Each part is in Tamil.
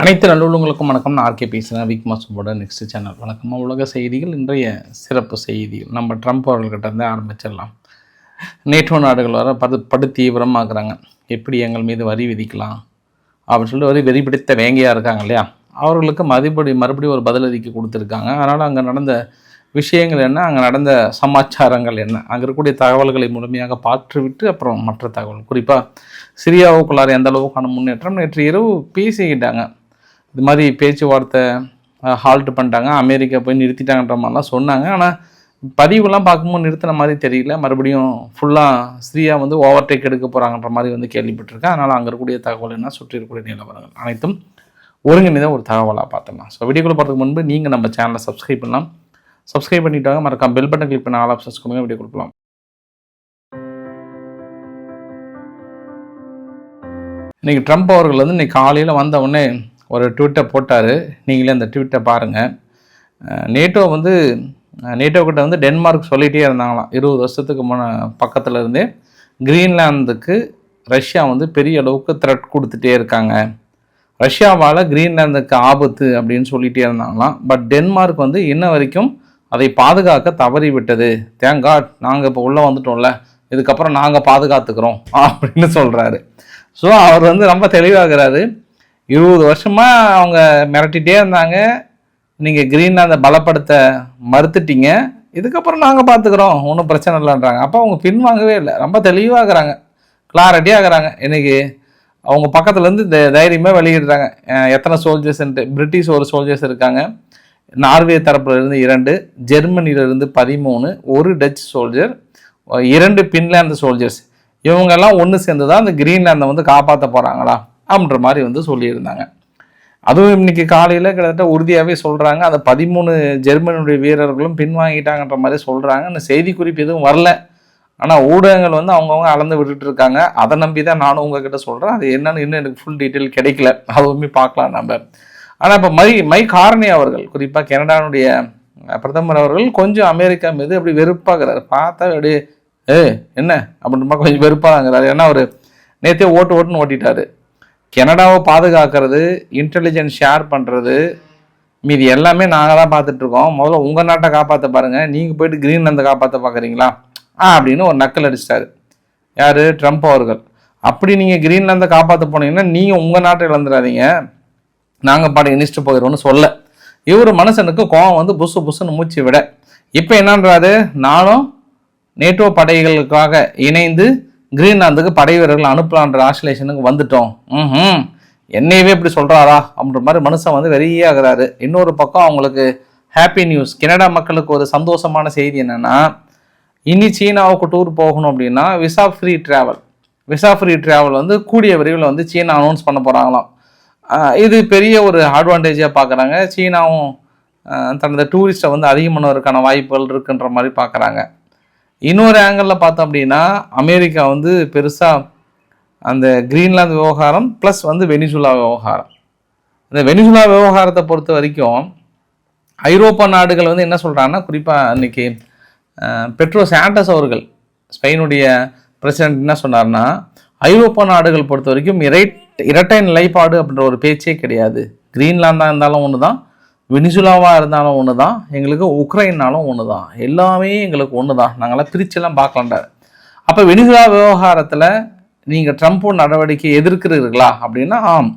அனைத்து நல்லுள்ளங்களுக்கும் வணக்கம். நான் ஆர்கே பேசுகிறேன் விக் மாசோட நெக்ஸ்ட் சேனல் வணக்கமாக உலக செய்திகள் இன்றைய சிறப்பு செய்திகள். நம்ம ட்ரம்ப் அவர்கள்கிட்ட இருந்தே ஆரம்பிச்சிடலாம். நேட்டோ நாடுகள் வர படு படு தீவிரமாக்குறாங்க. எப்படி எங்கள் மீது வரி விதிக்கலாம்? அப்படின்னு சொல்லி வரி வெறி பிடித்த வேங்கையாக இருக்காங்க இல்லையா? அவர்களுக்கு மறுபடி மறுபடியும் ஒரு பதிலளிக்க கொடுத்துருக்காங்க. அதனால் அங்கே நடந்த விஷயங்கள் என்ன? அங்கே நடந்த சமாச்சாரங்கள் என்ன? அங்கே இருக்கக்கூடிய தகவல்களை முழுமையாக பார்த்துவிட்டு அப்புறம் மற்ற தகவல். குறிப்பாக சிரியாவுக்குள்ளார எந்த அளவுக்கான முன்னேற்றம்? நேற்று இரவு பேசிக்கிட்டாங்க. இது மாதிரி பேச்சுவார்த்தை ஹால்ட் பண்ணிட்டாங்க. அமெரிக்கா போய் நிறுத்திட்டாங்கன்ற மாதிரிலாம் சொன்னாங்க. ஆனால் பதிவுலாம் பார்க்கும்போது நிறுத்தின மாதிரி தெரியல. மறுபடியும் ஃபுல்லாக ஸ்ரீயா வந்து ஓவர்டேக் எடுக்க போகிறாங்கன்ற மாதிரி வந்து கேள்விப்பட்டிருக்கேன் அதனால் அங்கே இருக்கக்கூடிய தகவல் என்ன சுற்றி இருக்கக்கூடிய நிலவரங்கள் அனைத்தும் ஒருங்கிணைந்த ஒரு தகவலாக பார்த்தோம்னா ஸோ வீடியோக்குள்ள போகிறதுக்கு முன்பு நீங்கள் நம்ம சேனலை சப்ஸ்கிரைப் பண்ணலாம். சப்ஸ்கிரைப் பண்ணிட்டாங்க மறக்காம பெல் பட்டன் கிளிக் பண்ண ஆல் ஆப்ஷன்ஸ் கொடுங்க. வீடியோ கொடுக்கலாம் இன்றைக்கி ட்ரம்ப் அவர்கள் வந்து இன்னைக்கு காலையில் வந்த உடனே ஒரு ட்விட்டை போட்டார். நீங்களே அந்த ட்விட்டை பாருங்கள் நேட்டோ வந்து நேட்டோ கிட்ட வந்து டென்மார்க் சொல்லிகிட்டே இருந்தாங்களாம். இருபது வருஷத்துக்கு முன்ன பக்கத்தில் இருந்தே கிரீன்லாந்துக்கு ரஷ்யா வந்து பெரிய அளவுக்கு த்ரெட் கொடுத்துட்டே இருக்காங்க. ரஷ்யாவால் கிரீன்லாந்துக்கு ஆபத்து அப்படின்னு சொல்லிகிட்டே இருந்தாங்களாம். பட் டென்மார்க் வந்து இன்ன வரைக்கும் அதை பாதுகாக்க தவறி விட்டது. தேங்காட் நாங்கள் இப்போ உள்ளே வந்துட்டோம்ல. இதுக்கப்புறம் நாங்கள் பாதுகாத்துக்கிறோம் அப்படின்னு சொல்கிறாரு ஸோ அவர் வந்து ரொம்ப தெளிவாகிறாரு இருபது வருஷமாக அவங்க மிரட்டிகிட்டே இருந்தாங்க. நீங்கள் கிரீன்லாந்தை பலப்படுத்த மறுத்துட்டீங்க. இதுக்கப்புறம் நாங்கள் பார்த்துக்குறோம் ஒன்றும் பிரச்சனை இல்லைன்றாங்க. அப்போ அவங்க பின்வாங்கவே இல்லை. ரொம்ப தெளிவாகிறாங்க. கிளாரிட்டியாக ஆகுறாங்க. இன்னைக்கு அவங்க பக்கத்துலேருந்து இந்த தைரியமாக வெளியிடுறாங்க. எத்தனை சோல்ஜர்ஸ்ன்ட்டு பிரிட்டிஷ் ஒரு சோல்ஜர்ஸ் இருக்காங்க. நார்வே தரப்புலேருந்து இரண்டு ஜெர்மனியிலிருந்து பதிமூணு ஒரு டச் சோல்ஜர் இரண்டு பின்லாந்து சோல்ஜர்ஸ் இவங்கெல்லாம் ஒன்று சேர்ந்து தான் அந்த கிரீன்லாந்தை வந்து காப்பாற்ற போகிறாங்களா அப்படின்ற மாதிரி வந்து சொல்லியிருந்தாங்க. அதுவும் இன்னைக்கு காலையில் கிட்டத்தட்ட உறுதியாகவே சொல்கிறாங்க அந்த பதிமூணு ஜெர்மனியுடைய வீரர்களும் பின்வாங்கிட்டாங்கன்ற மாதிரி சொல்கிறாங்க அந்த செய்திக்குறிப்பு எதுவும் வரல. ஆனால் ஊடகங்கள் வந்து அவங்கவுங்க அளந்து விட்டுட்டு இருக்காங்க. அதை நம்பி தான் நானும் உங்ககிட்ட சொல்கிறேன் அது என்னன்னு இன்னும் எனக்கு ஃபுல் டீட்டெயில் கிடைக்கல. அதுவுமே பார்க்கலாம் நம்ம ஆனால் இப்போ மை மை காரணி அவர்கள் குறிப்பாக கனடானுடைய பிரதமர் அவர்கள் கொஞ்சம் அமெரிக்கா மீது அப்படி வெறுப்பாகிறார் பார்த்தா அப்படியே ஏ என்ன? அப்படின்ற மாதிரி கொஞ்சம் வெறுப்பாகிறார் ஏன்னா அவர் நேற்றே ஓட்டு ஓட்டுன்னு ஓட்டிட்டாரு. கனடாவை பாதுகாக்கிறது இன்டெலிஜென்ஸ் ஷேர் பண்ணுறது மீதி எல்லாமே நாங்கள் தான் பார்த்துட்ருக்கோம் முதல்ல உங்கள் நாட்டை காப்பாற்ற பாருங்கள் நீங்கள் போயிட்டு கிரீன்லாந்தை காப்பாற்ற பார்க்குறீங்களா ஆ அப்படின்னு ஒரு நக்கல் அடிச்சிட்டாரு. யார்? ட்ரம்ப் அவர்கள். அப்படி நீங்கள் கிரீன்லாந்தை காப்பாற்ற போனீங்கன்னா நீங்கள் உங்கள் நாட்டை இழந்துடாதீங்க. நாங்கள் பாட்டு இணைச்சிட்டு போயிடுவோம்னு சொல்ல. இவர் மனுஷனுக்கு கோவம் வந்து புசு புசுன்னு மூச்சு விட. இப்போ என்னன்றாரு? நானும் நேட்டோ படைகளுக்காக இணைந்து கிரீன்லாந்துக்கு படை வீரர்கள் அனுப்பலான்ற ஆசிலேஷனுக்கு வந்துட்டோம். ம் என்னையவே இப்படி சொல்கிறாரா அப்படின்ற மாதிரி மனுஷன் வந்து வெறியாகிறாரு இன்னொரு பக்கம் அவங்களுக்கு ஹாப்பி நியூஸ் கனடா மக்களுக்கு ஒரு சந்தோஷமான செய்தி என்னென்னா இனி சீனாவுக்கு டூர் போகணும் அப்படின்னா visa free travel visa free travel வந்து கூடிய விரைவில் வந்து சீனா அனௌன்ஸ் பண்ண போகிறாங்களாம் இது பெரிய ஒரு அட்வான்டேஜாக பார்க்குறாங்க சீனாவும் தனது டூரிஸ்ட்டை வந்து அதிகமானவருக்கான வாய்ப்புகள் இருக்குன்ற மாதிரி பார்க்குறாங்க இன்னொரு ஆங்கிளில் பார்த்தோம் அப்படின்னா அமெரிக்கா வந்து பெருசாக அந்த கிரீன்லாந்து விவகாரம் ப்ளஸ் வந்து வெனிசுலா விவகாரம். இந்த வெனிசுலா விவகாரத்தை பொறுத்த வரைக்கும் ஐரோப்பா நாடுகள் வந்து என்ன சொல்கிறாங்கன்னா குறிப்பாக இன்றைக்கி பெட்ரோ சாண்டஸ் அவர்கள் ஸ்பெயினுடைய பிரசிடென்ட் என்ன சொன்னார்னா ஐரோப்பா நாடுகள் பொறுத்த வரைக்கும் இரை இரட்டை நிலைப்பாடு அப்படின்ற ஒரு பேச்சே கிடையாது. கிரீன்லாந்தாக இருந்தாலும் ஒன்று தான் வெனிசுலாவாக இருந்தாலும் ஒன்று தான் எங்களுக்கு உக்ரைன்னாலும் ஒன்று தான் எல்லாமே எங்களுக்கு ஒன்று தான் நாங்களாம் பிரிச்செல்லாம் பார்க்கலாண்டார் அப்போ வெனிசுலா விவகாரத்தில் நீங்கள் ட்ரம்ப்போட நடவடிக்கை எதிர்க்கிறீர்களா? அப்படின்னா ஆம்.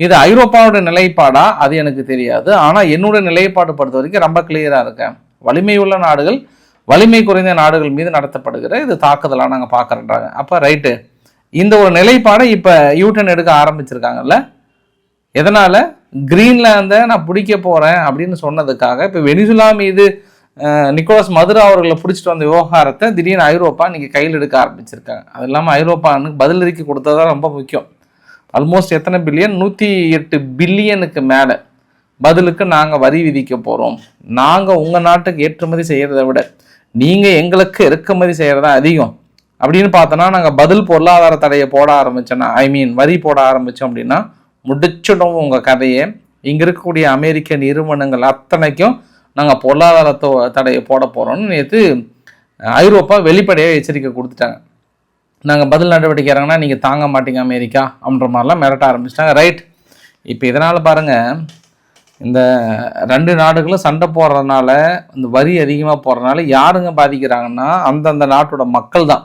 இது ஐரோப்பாவோட நிலைப்பாடா? அது எனக்கு தெரியாது. ஆனால் என்னோட நிலைப்பாடு பொறுத்த வரைக்கும் ரொம்ப கிளியராக இருக்கேன். வலிமை உள்ள நாடுகள் வலிமை குறைந்த நாடுகள் மீது நடத்தப்படுகிற இது தாக்குதலாக நாங்கள் பார்க்குறேன்றாங்க. அப்போ ரைட்டு இந்த ஒரு நிலைப்பாடை இப்போ யூட்டன் எடுக்க ஆரம்பிச்சிருக்காங்கல்ல? எதனால்? கிரீன்லாந்தை நான் பிடிக்க போகிறேன் அப்படின்னு சொன்னதுக்காக இப்போ வெனிசுலா மீது நிக்கோலஸ் மதுரா அவர்களை பிடிச்சிட்டு வந்த விவகாரத்தை திடீர்னு ஐரோப்பா இன்றைக்கி கையில் எடுக்க ஆரம்பிச்சிருக்காங்க. அது இல்லாமல் ஐரோப்பானுக்கு பதிலளிக்க கொடுத்ததா ரொம்ப முக்கியம். ஆல்மோஸ்ட் எத்தனை பில்லியன் நூற்றி எட்டு பில்லியனுக்கு மேலே பதிலுக்கு நாங்கள் வரி விதிக்க போகிறோம் நாங்கள் உங்கள் நாட்டுக்கு ஏற்றுமதி செய்கிறத விட நீங்கள் எங்களுக்கு இறக்குமதி செய்கிறதா அதிகம். அப்படின்னு பார்த்தோன்னா நாங்கள் பதில் பொருளாதார தடையை போட ஆரம்பிச்சோன்னா ஐ மீன் வரி போட ஆரம்பித்தோம் அப்படின்னா முடிச்சிடும் உங்கள் கதையை. இங்கே இருக்கக்கூடிய அமெரிக்க நிறுவனங்கள் அத்தனைக்கும் நாங்கள் பொருளாதார தடையை போட போகிறோம்னு நேற்று ஐரோப்பா வெளிப்படையாக எச்சரிக்கை கொடுத்துட்டாங்க. நாங்கள் பதில் நடவடிக்கை இறங்கினா நீங்கள் தாங்க மாட்டீங்க அமெரிக்கா அப்படின்ற மாதிரிலாம் மிரட்ட ஆரம்பிச்சிட்டாங்க. ரைட் இப்போ இதனால் பாருங்கள் இந்த ரெண்டு நாடுகளும் சண்டை போடுறதுனால இந்த வரி அதிகமாக போடுறதுனால யாருங்க பாதிக்கிறாங்கன்னா அந்தந்த நாட்டோட மக்கள் தான்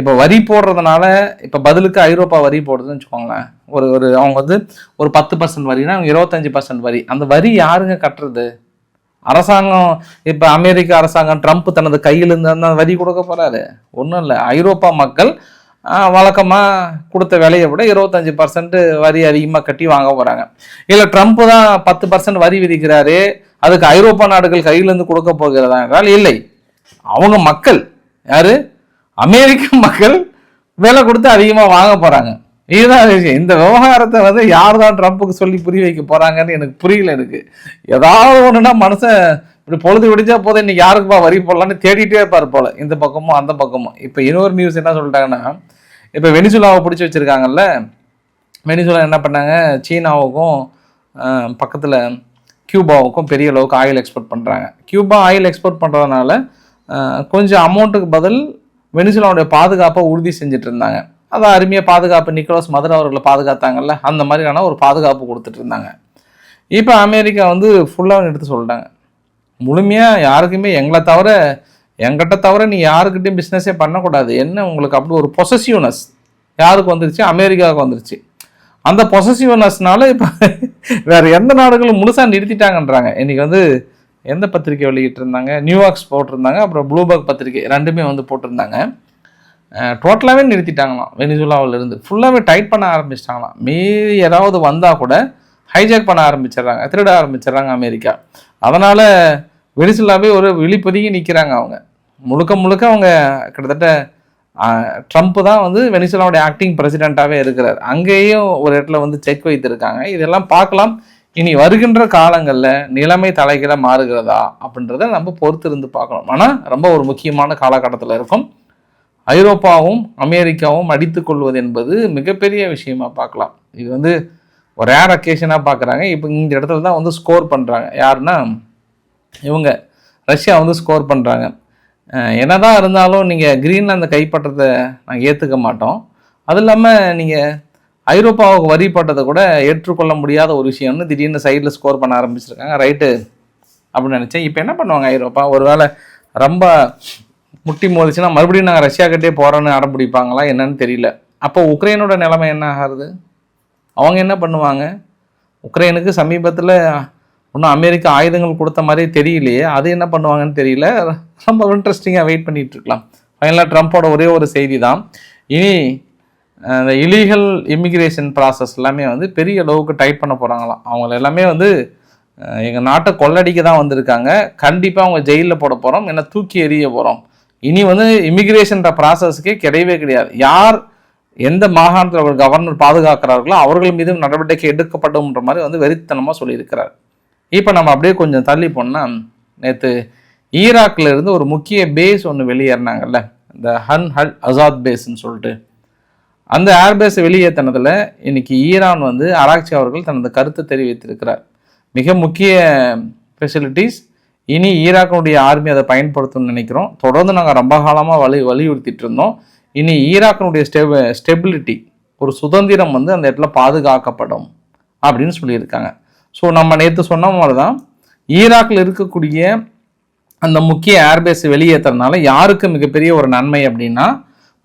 இப்போ வரி போடுறதுனால இப்போ பதிலுக்கு ஐரோப்பா வரி போடுதுன்னு வச்சுக்கோங்களேன். ஒரு ஒரு அவங்க வந்து ஒரு பத்து பர்சன்ட் வரினா அவங்க இருபத்தஞ்சி பர்சன்ட் வரி. அந்த வரி யாருங்க கட்டுறது? அரசாங்கம் இப்போ அமெரிக்க அரசாங்கம் ட்ரம்ப் தனது கையிலிருந்து அந்த வரி கொடுக்க போகிறாரு ஒன்றும் இல்லை. ஐரோப்பா மக்கள் வழக்கமாக கொடுத்த விலையை விட இருபத்தஞ்சி பர்சன்ட் வரி அதிகமாக கட்டி வாங்க போகிறாங்க இல்லை ட்ரம்ப் தான் பத்து பர்சன்ட் வரி விதிக்கிறாரு. அதுக்கு ஐரோப்பா நாடுகள் கையிலேருந்து கொடுக்க போகிறதா என்றால் இல்லை. அவங்க மக்கள் யாரு? அமெரிக்க மக்கள் விலை கொடுத்து அதிகமாக வாங்க போகிறாங்க இதுதான் விஷயம். இந்த விவகாரத்தை வந்து யார் தான் ட்ரம்ப்புக்கு சொல்லி புரிய வைக்க போகிறாங்கன்னு எனக்கு புரியல எனக்கு. ஏதாவது ஒன்றுனா மனுஷன் இப்படி பொழுது விடிஞ்சா போதும் இன்னைக்கு யாருக்குப்பா வரி போடலான்னு தேடிட்டே இருப்பார் போல். இந்த பக்கமும் அந்த பக்கமும் இப்போ இன்னொரு நியூஸ் என்ன சொல்லிட்டாங்கன்னா இப்போ வெனிசுலாவை பிடிச்சி வச்சுருக்காங்கல்ல. வெனிசுலா என்ன பண்ணாங்க? சீனாவுக்கும் பக்கத்தில் கியூபாவுக்கும் பெரிய அளவுக்கு ஆயில் எக்ஸ்போர்ட் பண்ணுறாங்க கியூபா ஆயில் எக்ஸ்போர்ட் பண்ணுறதுனால கொஞ்சம் அமௌண்ட்டுக்கு பதில் வெனிசுலாவுடைய பாதுகாப்பை உறுதி செஞ்சுட்டு இருந்தாங்க அதை அருமையாக பாதுகாப்பு நிக்கோலஸ் மதுரை அவர்களை பாதுகாத்தாங்கல்ல அந்த மாதிரியான ஒரு பாதுகாப்பு கொடுத்துட்டு இருந்தாங்க இப்போ அமெரிக்கா வந்து ஃபுல்லாக எடுத்து சொல்லிட்டாங்க. முழுமையாக யாருக்குமே எங்களை தவிர எங்கிட்ட தவிர நீ யாருக்கிட்டையும் பிஸ்னஸே பண்ணக்கூடாது. என்ன உங்களுக்கு அப்படி ஒரு பொசசிவ்னஸ் யாருக்கு வந்துருச்சு? அமெரிக்காவுக்கு வந்துருச்சு. அந்த பொசசிவ்னஸ்னால இப்போ வேறு எந்த நாடுகளும் முழுசாக நிறுத்திட்டாங்கன்றாங்க. இன்றைக்கி வந்து எந்த பத்திரிக்கை வெளியிட்டிருந்தாங்க? நியூயார்க்ஸ் போட்டிருந்தாங்க அப்புறம் ப்ளூபர்க் பத்திரிக்கை ரெண்டுமே வந்து போட்டிருந்தாங்க. டோட்டலாகவே நிறுத்திட்டாங்களாம். வெனிசுலாவிலேருந்து. ஃபுல்லாகவே டைட் பண்ண ஆரம்பிச்சிட்டாங்களாம். மீறி ஏதாவது வந்தால் கூட ஹைஜாக் பண்ண ஆரம்பிச்சிடுறாங்க திருட ஆரம்பிச்சிடுறாங்க அமெரிக்கா. அதனால் வெனிசுலாவே ஒரு விழிப்பதுங்கி நிற்கிறாங்க அவங்க. முழுக்க முழுக்க அவங்க கிட்டத்தட்ட ட்ரம்ப் தான் வந்து வெனிசுலாவுடைய ஆக்டிங் பிரசிடெண்ட்டாகவே இருக்கிறார். அங்கேயும் ஒரு இடத்துல வந்து செக் வைத்திருக்காங்க. இதெல்லாம் பார்க்கலாம். இனி வருகின்ற காலங்களில் நிலைமை தலைகீழ மாறுகிறதா அப்படின்றத நம்ம பொறுத்து இருந்து பார்க்கணும். ஆனால் ரொம்ப ஒரு முக்கியமான காலகட்டத்தில் இருக்கும். ஐரோப்பாவும் அமெரிக்காவும் அடித்து கொள்வது என்பது மிகப்பெரிய விஷயமா பார்க்கலாம். இது வந்து ஒரு ரேர் அக்கேஷனாக பார்க்குறாங்க. இப்போ இந்த இடத்துல தான் வந்து ஸ்கோர் பண்ணுறாங்க யாருன்னா இவங்க. ரஷ்யா வந்து ஸ்கோர் பண்ணுறாங்க என்னதான் இருந்தாலும் நீங்கள் கிரீன்லாந்தை கைப்பற்றதை நாங்கள் ஏற்றுக்க மாட்டோம். அது இல்லாமல் நீங்கள் ஐரோப்பாவுக்கு வரி போட்டதை கூட ஏற்றுக்கொள்ள முடியாத ஒரு விஷயம்னு திடீர்னு சைடில் ஸ்கோர் பண்ண ஆரம்பிச்சிருக்காங்க. ரைட்டு அப்படின்னு நினச்சேன். இப்போ என்ன பண்ணுவாங்க ஐரோப்பா? ஒருவேளை ரொம்ப முட்டி மோதிச்சுன்னா மறுபடியும் நாங்கள் ரஷ்யா கிட்டே போகிறோன்னு அடம் பிடிப்பாங்களா என்னன்னு தெரியல. அப்போ உக்ரைனோட நிலைமை என்ன ஆகுது? அவங்க என்ன பண்ணுவாங்க? உக்ரைனுக்கு சமீபத்தில் இன்னும் அமெரிக்கா ஆயுதங்கள் கொடுத்த மாதிரி தெரியலையே. அது என்ன பண்ணுவாங்கன்னு தெரியல. ரொம்ப இன்ட்ரெஸ்டிங்காக வெயிட் பண்ணிகிட்ருக்கலாம் ஃபைனலாக ட்ரம்ப்போட ஒரே ஒரு செய்தி தான் இனி இந்த இலீகல் இமிக்ரேஷன் ப்ராசஸ் எல்லாமே வந்து பெரிய அளவுக்கு டைப் பண்ண போகிறாங்களாம் அவங்கள எல்லாமே வந்து எங்கள் நாட்டை கொள்ளடிக்க தான் வந்திருக்காங்க. கண்டிப்பாக அவங்க ஜெயிலில் போட போகிறோம் என்ன தூக்கி எறிய போகிறோம் இனி வந்து இமிக்ரேஷன்ற ப்ராசஸ்க்கே கிடையவே கிடையாது. யார் எந்த மாகாணத்தில் ஒரு கவர்னர் பாதுகாக்கிறார்களோ அவர்கள் மீதும் நடவடிக்கை எடுக்கப்படும்ன்ற மாதிரி வந்து வெறித்தனமாக சொல்லியிருக்கிறார். இப்போ நம்ம அப்படியே கொஞ்சம் தள்ளி போனால் நேற்று ஈராக்கில் இருந்து ஒரு முக்கிய பேஸ் ஒன்று வெளியேறினாங்கல்ல. இந்த ஹன் ஹல் அசாத் பேஸ்ன்னு சொல்லிட்டு. அந்த ஏர்பேஸ் வெளியேற்றினதில் இன்னைக்கு ஈரான் வந்து அராக்சி அவர்கள் தனது கருத்தை தெரிவித்திருக்கிறார். மிக முக்கிய ஃபெசிலிட்டிஸ் இனி ஈராக்கினுடைய ஆர்மி அதை பயன்படுத்தணும்னு நினைக்கிறோம். தொடர்ந்து நாங்கள் ரொம்ப காலமாக வலி வலியுறுத்திட்டு இருந்தோம். இனி ஈராக்கினுடைய ஸ்டெப ஸ்டெபிலிட்டி ஒரு சுதந்திரம் வந்து அந்த இடத்துல பாதுகாக்கப்படும் அப்படின்னு சொல்லியிருக்காங்க. ஸோ நம்ம நேற்று சொன்ன மாதிரி தான் ஈராக்கில் இருக்கக்கூடிய அந்த முக்கிய ஏர்பேஸ் வெளியேற்றுறதுனால யாருக்கு மிகப்பெரிய ஒரு நன்மை அப்படின்னா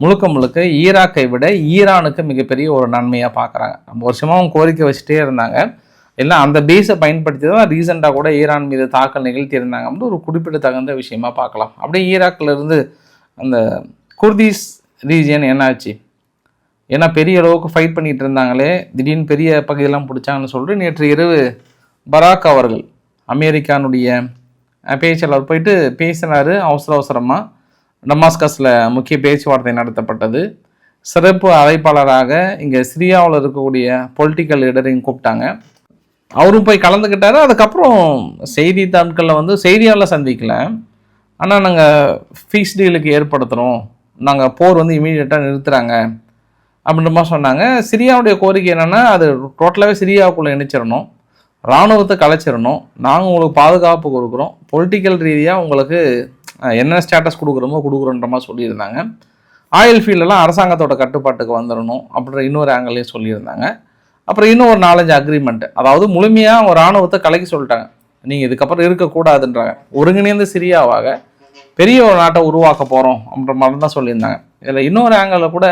முழுக்க முழுக்க ஈராக்கை விட ஈரானுக்கு மிகப்பெரிய ஒரு நன்மையாக பார்க்குறாங்க. ரொம்ப வருஷமாக அவங்க கோரிக்கை வச்சுட்டே இருந்தாங்க. எல்லாம் அந்த பேஸை பயன்படுத்தி தான் ரீசெண்டாக கூட ஈரான் மீது தாக்கல் நிகழ்த்தியிருந்தாங்க அப்படின்னு ஒரு குறிப்பிடத்தகுந்த விஷயமா பார்க்கலாம். அப்படியே ஈராக்கில் இருந்து அந்த குர்தீஸ் ரீஜியன் என்னாச்சு ஏன்னா பெரிய அளவுக்கு ஃபைட் பண்ணிகிட்டு இருந்தாங்களே. திடீர்னு பெரிய பகுதியெல்லாம் பிடிச்சாங்கன்னு சொல்லிட்டு நேற்று இரவு பராக் அவர்கள் அமெரிக்கானுடைய பேச்சாளர் போயிட்டு பேசினார். அவசர அவசரமாக டமாஸ்கஸில் முக்கிய பேச்சுவார்த்தை நடத்தப்பட்டது. சிறப்பு அழைப்பாளராக இங்கே சிரியாவில் இருக்கக்கூடிய பொலிட்டிக்கல் லீடரையும் கூப்பிட்டாங்க. அவரும் போய் கலந்துக்கிட்டார். அதுக்கப்புறம் செய்தித்தாட்களில் வந்து செய்தியாளர் சந்திக்கல. ஆனால் நாங்கள் ஃபீஸ் டீலுக்கு ஏற்படுத்துகிறோம் நாங்கள் போர் வந்து இமீடியட்டாக நிறுத்துகிறாங்க அப்படின்ற மாதிரி சொன்னாங்க. சிரியாவுடைய கோரிக்கை என்னென்னா அது டோட்டலாகவே சிரியாவுக்குள்ளே இணைச்சிடணும். இராணுவத்தை கலைச்சிடணும். நாங்கள் உங்களுக்கு பாதுகாப்பு கொடுக்குறோம். பொலிட்டிக்கல் ரீதியாக உங்களுக்கு என்ன ஸ்டேட்டஸ் கொடுக்குறோமோ கொடுக்குறோன்ற மாதிரி சொல்லியிருந்தாங்க. ஆயில் ஃபீல்டெல்லாம் அரசாங்கத்தோட கட்டுப்பாட்டுக்கு வந்துடணும் அப்படின்ற இன்னொரு ஆங்கிலையும் சொல்லியிருந்தாங்க. அப்புறம் இன்னும் ஒரு நாலஞ்சு அக்ரிமெண்ட் அதாவது முழுமையாக ஒரு ராணுவத்தை கலக்கி சொல்லிட்டாங்க. நீங்கள் இதுக்கப்புறம் இருக்கக்கூடாதுன்றாங்க. ஒருங்கிணைந்த சிரியாவாக பெரிய ஒரு நாட்டை உருவாக்க போகிறோம் அப்படின்ற மாதிரி தான் சொல்லியிருந்தாங்க. இதில் இன்னொரு ஆங்கிளில் கூட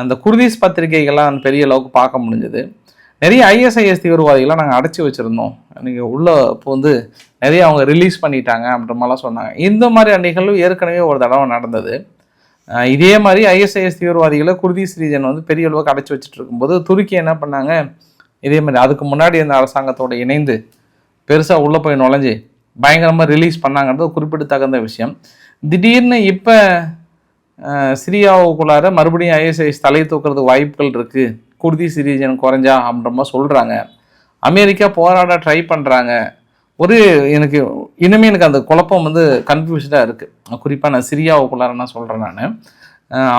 அந்த இந்த குர்தீஸ் பத்திரிகைகள்லாம் பெரிய அளவுக்கு பார்க்க முடிஞ்சது. நிறைய ஐஎஸ்ஐஎஸ் தீவிரவாதிகள்லாம் நாங்கள் அடைச்சி வச்சுருந்தோம். நீங்கள் உள்ளே இப்போ வந்து நிறைய அவங்க ரிலீஸ் பண்ணிட்டாங்க அப்படின்ற மாதிரிலாம் சொன்னாங்க. இந்த மாதிரி நிகழ்வு ஏற்கனவே ஒரு தடவை நடந்தது. இதே மாதிரி ஐஎஸ்ஐஎஸ் தீவிரவாதிகளை குருதி ரீஜன் வந்து பெரிய அளவுக்கு அடைச்சி வச்சுட்டு இருக்கும்போது துருக்கி என்ன பண்ணாங்க? இதே மாதிரி அதுக்கு முன்னாடி இந்த அரசாங்கத்தோடு இணைந்து பெருசாக உள்ளே போய் நுழைஞ்சு பயங்கரமாக ரிலீஸ் பண்ணாங்கன்றது குறிப்பிடத்தகுந்த விஷயம். திடீர்னு இப்போ சிரியாவுக்குள்ளார மறுபடியும் ஐஎஸ்ஐஎஸ் தலை தூக்குறதுக்கு வாய்ப்புகள் இருக்குது குர்தீஸ் ரீஜன் குறைஞ்சா அப்படின்ற மாதிரி சொல்கிறாங்க அமெரிக்கா போராட ட்ரை பண்ணுறாங்க ஒரு எனக்கு இன்னுமே எனக்கு அந்த குழப்பம் வந்து கன்ஃபியூஸ்டாக இருக்குது குறிப்பாக நான் சிரியாவுக்குள்ளார நான் சொல்கிறேன் நான்.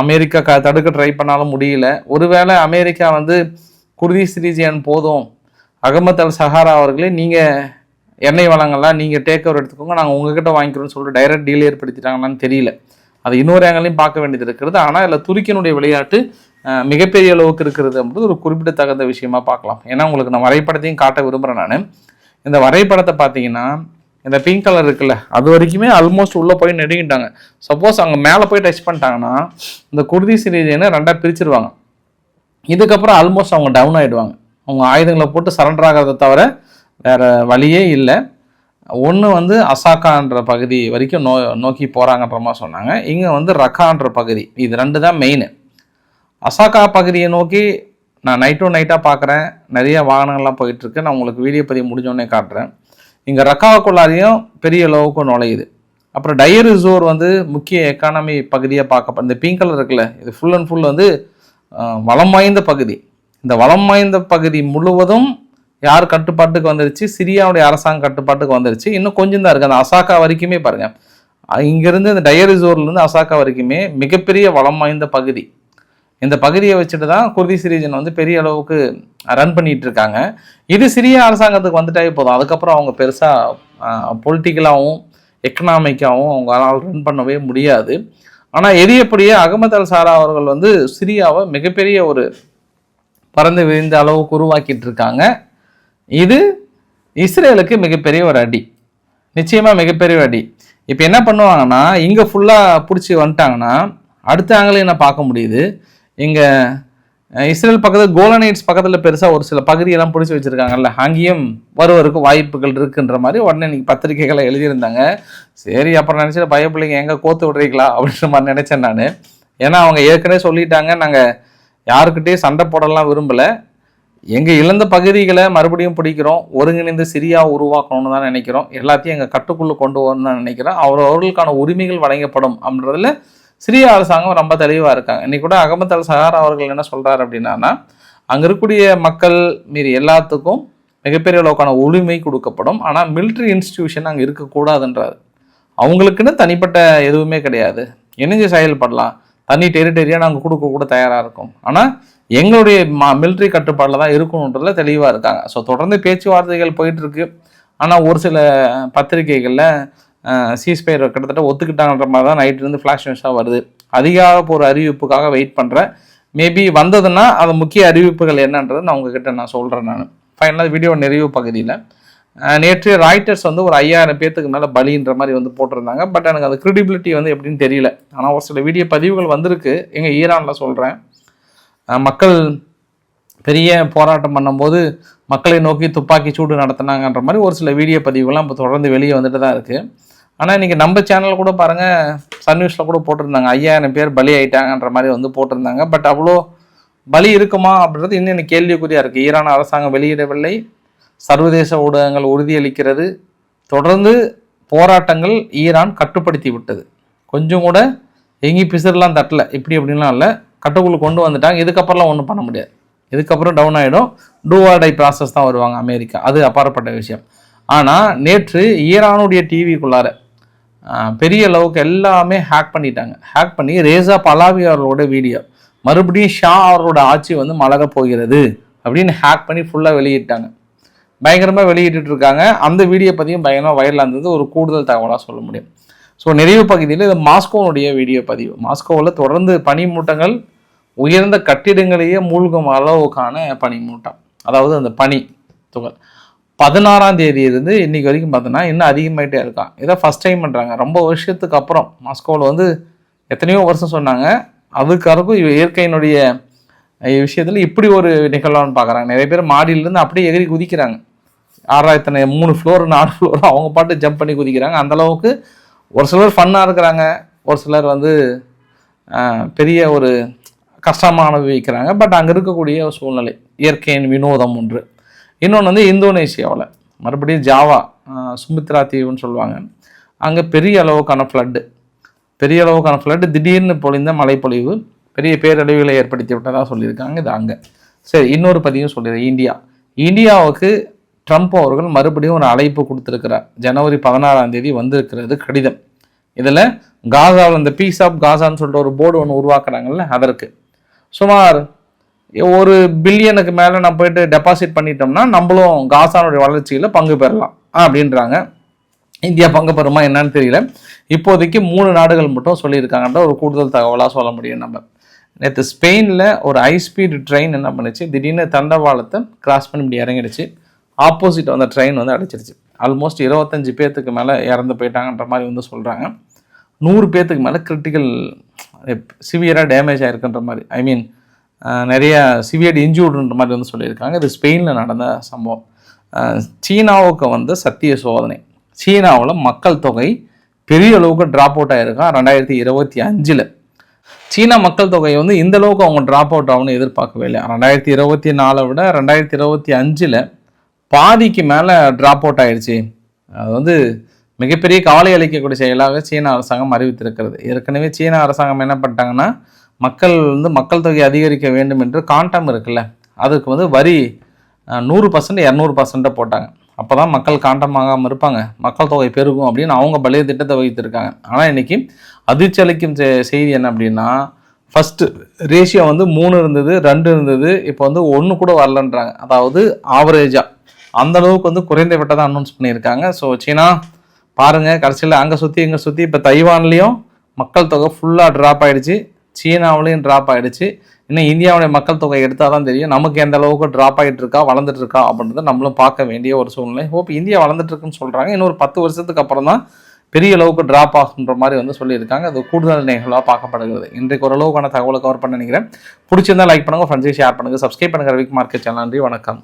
அமெரிக்கா க தடுக்க ட்ரை பண்ணாலும் முடியல. ஒருவேளை அமெரிக்கா வந்து குர்தீஸ் ரீஜியன் போதும். அகமத் அல் சஹாரா அவர்களே நீங்கள் எண்ணெய் வளங்கள்லாம் நீங்கள் டேக் ஓவர் எடுத்துக்கோங்க. நாங்கள் உங்ககிட்ட வாங்கிக்கிறோம்னு சொல்லிட்டு டைரக்ட் டீல் ஏற்படுத்திட்டாங்களான்னு தெரியல. அது இன்னொரு ஆங்கிலையும் பார்க்க வேண்டியது இருக்கிறது. ஆனால் இதில் துருக்கியினுடைய விளையாட்டு மிகப்பெரிய அளவுக்கு இருக்கிறது அப்படின்றது ஒரு குறிப்பிடத்தகுந்த விஷயமா பார்க்கலாம். ஏன்னா உங்களுக்கு நான் வரைபடத்தையும் காட்ட விரும்புகிறேன் நான். இந்த வரைபடத்தை பார்த்தீங்கன்னா இந்த பிங்க் கலர் இருக்குல்ல அது வரைக்குமே ஆல்மோஸ்ட் உள்ளே போய் நெடுங்கிட்டாங்க சப்போஸ் அவங்க மேலே போய் டச் பண்ணிட்டாங்கன்னா இந்த குருதி ரீஜனை ரெண்டாக பிரிச்சிருவாங்க. இதுக்கப்புறம் ஆல்மோஸ்ட் அவங்க டவுன் ஆகிடுவாங்க அவங்க ஆயுதங்களை போட்டு சரண்டர் ஆகிறத தவிர வேற வழியே இல்லை. ஒன்று வந்து அசாக்கான்ற பகுதி வரைக்கும் நோ நோக்கி போகிறாங்கன்ற மாதிரி சொன்னாங்க. இங்கே வந்து ரக்கான்ற பகுதி. இது ரெண்டு தான் மெயின் அசாக்கா பகுதியை நோக்கி நான் நைட் டு நைட்டாக பார்க்குறேன் நிறைய வாகனங்கள்லாம் போயிட்டுருக்கு. நான் உங்களுக்கு வீடியோ பதிவு முடிஞ்சோடனே காட்டுறேன். இங்கே ரக்காவுக்குள்ளாரையும் பெரிய அளவுக்கு நுழையுது. அப்புறம் டயர் ரிசோர் வந்து முக்கிய எக்கானமி பகுதியாக பார்க்க இந்த பிங்க் கலர் இருக்குல்ல இது ஃபுல் அண்ட் ஃபுல் வந்து வளம் வாய்ந்த பகுதி. இந்த வளம் வாய்ந்த பகுதி முழுவதும் யார் கட்டுப்பாட்டுக்கு வந்துருச்சு? சிரியாவுடைய அரசாங்கம் கட்டுப்பாட்டுக்கு வந்துருச்சு. இன்னும் கொஞ்சம் தான் இருக்குது அந்த அசாக்கா வரைக்குமே பாருங்கள் இங்கேருந்து இந்த டயர் ரிசோர்லேருந்து அசாக்கா வரைக்குமே மிகப்பெரிய வளம் வாய்ந்த பகுதி. இந்த பகுதியை வச்சுட்டு தான் குர்திஸ் ரீஜன் வந்து பெரிய அளவுக்கு ரன் பண்ணிட்டு இருக்காங்க. இது சிரிய அரசாங்கத்துக்கு வந்துட்டாவே போதும். அதுக்கப்புறம் அவங்க பெருசாக பொலிட்டிக்கலாகவும் எக்கனாமிக்காகவும் அவங்களால ரன் பண்ணவே முடியாது. ஆனால் எது எப்படியே அகமது அல் சாரா அவர்கள் வந்து சிரியாவை மிகப்பெரிய ஒரு பறந்து விரிந்த அளவுக்கு உருவாக்கிட்டு இருக்காங்க. இது இஸ்ரேலுக்கு மிகப்பெரிய ஒரு அடி. நிச்சயமாக மிகப்பெரிய அடி. இப்போ என்ன பண்ணுவாங்கன்னா இங்கே ஃபுல்லாக பிடிச்சி வந்துட்டாங்கன்னா அடுத்த ஆங்கிலையும் என்ன பார்க்க முடியுது? இங்கே இஸ்ரேல் பக்கத்தில் கோலனைட்ஸ் பக்கத்தில் பெருசாக ஒரு சில பகுதியெல்லாம் பிடிச்சி வச்சுருக்காங்கல்ல. அங்கேயும் வருவதற்கு வாய்ப்புகள் இருக்குன்ற மாதிரி உடனே இன்னைக்கு பத்திரிக்கைகளை எழுதியிருந்தாங்க. சரி அப்புறம் நினச்சிட்டு பயப்பிள்ளைங்க எங்கே கோத்து விடுறீங்களா? அப்படின்ற மாதிரி நினச்சேன் நான். ஏன்னா அவங்க ஏற்கனவே சொல்லிட்டாங்க. நாங்கள் யாருக்கிட்டேயும் சண்டை போடலாம் விரும்பலை. எங்கள் இழந்த பகுதிகளை மறுபடியும் பிடிக்கிறோம். ஒருங்கிணைந்து சிரியா உருவாக்கணும்னு தான் நினைக்கிறோம். எல்லாத்தையும் எங்கள் கட்டுக்குள்ளே கொண்டு வரணும்னு நினைக்கிறோம். அவர் அவர்களுக்கான உரிமைகள் வழங்கப்படும் அப்படின்றதுல சிரிய அரசாங்கம் ரொம்ப தெளிவாக இருக்காங்க. இன்னைக்கு கூட அகமது அல் சஹார் அவர்கள் என்ன சொல்கிறார் அப்படின்னா அங்கே இருக்கக்கூடிய மக்கள் மீறி எல்லாத்துக்கும் மிகப்பெரிய அளவுக்கான உரிமை கொடுக்கப்படும். ஆனால் மிலிட்ரி இன்ஸ்டிடியூஷன் அங்கே இருக்கக்கூடாதுன்றார். அவங்களுக்குன்னு தனிப்பட்ட எதுவுமே கிடையாது. இணைஞ்சு செயல்படலாம். தனி டெரிட்டரியாக நாங்கள் கொடுக்க கூட தயாராக இருக்கும். ஆனால் எங்களுடைய மா மிலிட்ரி கட்டுப்பாடில் தான் இருக்கணுன்றதுல தெளிவாக இருக்காங்க. ஸோ தொடர்ந்து பேச்சுவார்த்தைகள் போயிட்டுருக்கு ஆனால் ஒரு சில பத்திரிகைகளில் சீஸ்பயர் கிட்டத்தட்ட ஒத்துக்கிட்டாங்கன்ற மாதிரி தான் நைட்லேருந்து ஃப்ளாஷ் நியூஸாக வருது. அதிகாரப்பூர்வ அறிவிப்புக்காக வெயிட் பண்ணுறேன் மேபி வந்ததுன்னா அது முக்கிய அறிவிப்புகள் என்னன்றது நான் உங்ககிட்ட நான் சொல்கிறேன் நான். ஃபைனலாக வீடியோ நிறைவு பகுதியில். நேற்று ராய்டர்ஸ் வந்து ஒரு ஐயாயிரம் பேத்துக்கு மேலே பலின்ற மாதிரி வந்து போட்டிருந்தாங்க. பட் எனக்கு அது க்ரெடிபிலிட்டி வந்து எப்படின்னு தெரியல. ஆனால் ஒரு சில வீடியோ பதிவுகள் வந்திருக்கு. எங்கள் ஈரானில் சொல்கிறேன் மக்கள் பெரிய போராட்டம் பண்ணும்போது மக்களை நோக்கி துப்பாக்கி சூடு நடத்தினாங்கன்ற மாதிரி ஒரு சில வீடியோ பதிவுகள்லாம் இப்போ தொடர்ந்து வெளியே வந்துட்டு தான் இருக்குது ஆனால் இன்றைக்கி நம்ம சேனல் கூட பாருங்கள் சன் நியூஸில் கூட போட்டிருந்தாங்க. ஐயாயிரம் பேர் பலி ஆயிட்டாங்கன்ற மாதிரி வந்து போட்டிருந்தாங்க. பட் அவ்வளோ பலி இருக்குமா அப்படின்றது இன்னும் எனக்கு கேள்விக்குறியாக இருக்குது ஈரான் அரசாங்கம் வெளியிடவில்லை. சர்வதேச ஊடகங்கள் உறுதியளிக்கிறது. தொடர்ந்து போராட்டங்கள் ஈரான் கட்டுப்படுத்தி விட்டது. கொஞ்சம் கூட எங்கேயும் பிசர்லாம் தட்டல. இப்படி அப்படின்லாம் இல்லை. கட்டுக்குள்ளே கொண்டு வந்துட்டாங்க. இதுக்கப்புறம்லாம் ஒன்றும் பண்ண முடியாது. இதுக்கப்புறம் டவுன் ஆகிடும் டூஆர்டை ப்ராசஸ் தான் வருவாங்க அமெரிக்கா. அது அப்பாற்பட்ட விஷயம். ஆனால் நேற்று ஈரானுடைய டிவிக்குள்ளார பெரிய அளவுக்கு எல்லாமே ஹேக் பண்ணிட்டாங்க. ஹேக் பண்ணி ரேசா பலாவி அவர்களோட வீடியோ மறுபடியும் ஷா அவரோட ஆட்சி வந்து மலர போகிறது அப்படின்னு ஹேக் பண்ணி ஃபுல்லாக வெளியிட்டாங்க. பயங்கரமாக வெளியிட்டு இருக்காங்க. அந்த வீடியோ பதிவும் பயங்கரமாக வைரலாக இருந்தது. ஒரு கூடுதல் தகவலாக சொல்ல முடியும். ஸோ நிறைவு பகுதியில் இது மாஸ்கோனுடைய வீடியோ பதிவு. மாஸ்கோவில் தொடர்ந்து பனிமூட்டங்கள் உயர்ந்த கட்டிடங்களையே மூழ்கும் அளவுக்கான பனிமூட்டம். அதாவது அந்த பனி துகள். பதினாறாம் தேதி இருந்து இன்னைக்கு வரைக்கும் பார்த்தோன்னா இன்னும் அதிகமாகிட்டே இருக்கான். இதை ஃபஸ்ட் டைம் பண்ணுறாங்க ரொம்ப வருஷத்துக்கு அப்புறம் மாஸ்கோவில் வந்து எத்தனையோ வருஷம் சொன்னாங்க. அதுக்கறக்கும் இயற்கையினுடைய விஷயத்தில் இப்படி ஒரு நிகழ்வான்னு பார்க்குறாங்க. நிறைய பேர் மாடியிலேருந்து அப்படியே எகிரி குதிக்கிறாங்க. ஆறாயிரத்தனை மூணு ஃப்ளோர் நாலு ஃப்ளோர் அவங்க பாட்டு ஜம்ப் பண்ணி குதிக்கிறாங்க. அந்த அளவுக்கு ஒரு சிலர் ஃபன்னாக இருக்கிறாங்க. ஒரு சிலர் வந்து பெரிய ஒரு கஷ்டமாக அனுபவிக்கிறாங்க பட் அங்கே இருக்கக்கூடிய ஒரு சூழ்நிலை இயற்கையின் வினோதம் ஒன்று. இன்னொன்று வந்து இந்தோனேஷியாவில் மறுபடியும் ஜாவா சுமித்ரா தீவுன்னு சொல்லுவாங்க. அங்கே பெரிய அளவுக்கான ஃப்ளட்டு பெரிய அளவுக்கான ஃப்ளட்டு திடீர்னு பொழிந்த மழைப்பொழிவு பெரிய பேரழிவுகளை ஏற்படுத்தி விட்டதாக சொல்லியிருக்காங்க. இது அங்கே. சரி இன்னொரு பதிவும் சொல்லிடுறேன். இந்தியா. இந்தியாவுக்கு ட்ரம்ப் அவர்கள் மறுபடியும் ஒரு அழைப்பு கொடுத்துருக்கிறார். ஜனவரி பதினாறாம் தேதி வந்திருக்கிறது கடிதம். இதில் காசாவில் இந்த பீஸ் ஆஃப் காசான்னு சொல்லிட்டு ஒரு போர்டு ஒன்று உருவாக்குறாங்கல்ல அதற்கு. சுமார் ஒரு பில்லியனுக்கு மேலே நம்ம போயிட்டு டெபாசிட் பண்ணிட்டோம்னா நம்மளும் காசானுடைய வளர்ச்சியில் பங்கு பெறலாம் அப்படின்றாங்க. இந்தியா பங்கு பெறுமா என்னன்னு தெரியல. இப்போதைக்கு மூணு நாடுகள் மட்டும் சொல்லியிருக்காங்கன்ற ஒரு கூடுதல் தகவலாக சொல்ல முடியும் நம்ம. நேற்று ஸ்பெயினில் ஒரு ஹை ஸ்பீடு ட்ரெயின் என்ன பண்ணுச்சு? திடீர்னு தண்டவாளத்தை கிராஸ் பண்ணி இப்படி இறங்கிடுச்சு. ஆப்போசிட் வந்த ட்ரெயின் வந்து அடிச்சிருச்சு. ஆல்மோஸ்ட் இருபத்தஞ்சு பேர்த்துக்கு மேலே இறந்து போயிட்டாங்கன்ற மாதிரி வந்து சொல்கிறாங்க நூறு பேர்த்துக்கு மேலே கிரிட்டிக்கல் சிவியராக டேமேஜ் ஆகிருக்குன்ற மாதிரி. ஐ மீன் நிறைய சிவியர் இன்ஜூர்டுன்ற மாதிரி வந்து சொல்லியிருக்காங்க. இது ஸ்பெயினில் நடந்த சம்பவம். சீனாவுக்கு வந்து சத்திய சோதனை. சீனாவில் மக்கள் தொகை பெரிய அளவுக்கு ட்ராப் அவுட் ஆகிருக்கான் ரெண்டாயிரத்தி இருபத்தி அஞ்சில். சீனா மக்கள் தொகை வந்து இந்த அளவுக்கு அவங்க ட்ராப் அவுட் ஆகும்னு எதிர்பார்க்கவே இல்லை. ரெண்டாயிரத்தி இருபத்தி நாலை விட ரெண்டாயிரத்தி இருபத்தி அஞ்சில் பாதிக்கு மேலே ட்ராப் அவுட் ஆயிடுச்சு அது வந்து மிகப்பெரிய கவலை அளிக்கக்கூடிய செயலாக சீன அரசாங்கம் அறிவித்திருக்கிறது. ஏற்கனவே சீன அரசாங்கம் என்ன பண்ணிட்டாங்கன்னா மக்கள் வந்து மக்கள் தொகை அதிகரிக்க வேண்டும் என்று காண்டம் இருக்குல்ல அதுக்கு வந்து வரி நூறு பர்சன்ட் இரநூறு பர்சன்ட்டை போட்டாங்க. அப்போ தான் மக்கள் காண்டமாகாமல் இருப்பாங்க. மக்கள் தொகை பெருகும் அப்படின்னு அவங்க பழைய திட்டத்தை வகித்திருக்காங்க. ஆனால் இன்றைக்கி அதிர்ச்சி அளிக்கும் செ- செய்தி என்ன அப்படின்னா ஃபஸ்ட்டு ரேஷியோ வந்து மூணு இருந்தது ரெண்டு இருந்தது இப்போ வந்து ஒன்று கூட வரலன்றாங்க. அதாவது ஆவரேஜாக அந்த அளவுக்கு வந்து குறைந்த விட்டதாக அனௌன்ஸ் பண்ணியிருக்காங்க. ஸோ சீனா பாருங்கள் கடைசியில் அங்கே சுற்றி இங்கே சுற்றி இப்போ தைவான்லேயும் மக்கள் தொகை ஃபுல்லாக ட்ராப் ஆகிடுச்சு சீனாவிலையும் ட்ராப் ஆகிடுச்சு இன்னும் இந்தியாவுடைய மக்கள் தொகை எடுத்தால் தான் தெரியும். நமக்கு எந்த அளவுக்கு ட்ராப் ஆகிட்டு இருக்கா வளர்ந்துட்டு இருக்கா அப்படின்றத நம்மளும் பார்க்க வேண்டிய ஒரு சூழ்நிலை. ஹோப் இந்தியா வளர்ந்துட்டுருக்குன்னு சொல்கிறாங்க சொல்கிறாங்க இன்னொரு பத்து வருஷத்துக்கு அப்புறம் தான் பெரிய அளவுக்கு ட்ராப் ஆகுன்ற மாதிரி வந்து சொல்லியிருக்காங்க. அது கூடுதல் நிகழ்வாக பார்க்கப்படுகிறது. இன்றைக்கு ஓரளவுக்கான தகவலை கவர் பண்ண நினைக்கிறேன். பிடிச்சிருந்தா லைக் பண்ணுங்கள் ஃப்ரெண்ட்ஸையும் ஷேர் பண்ணுங்கள் சப்ஸ்கிரைப் பண்ணுங்கள் ரவிக் மார்க்கெட் சேனல் நன்றி வணக்கம்.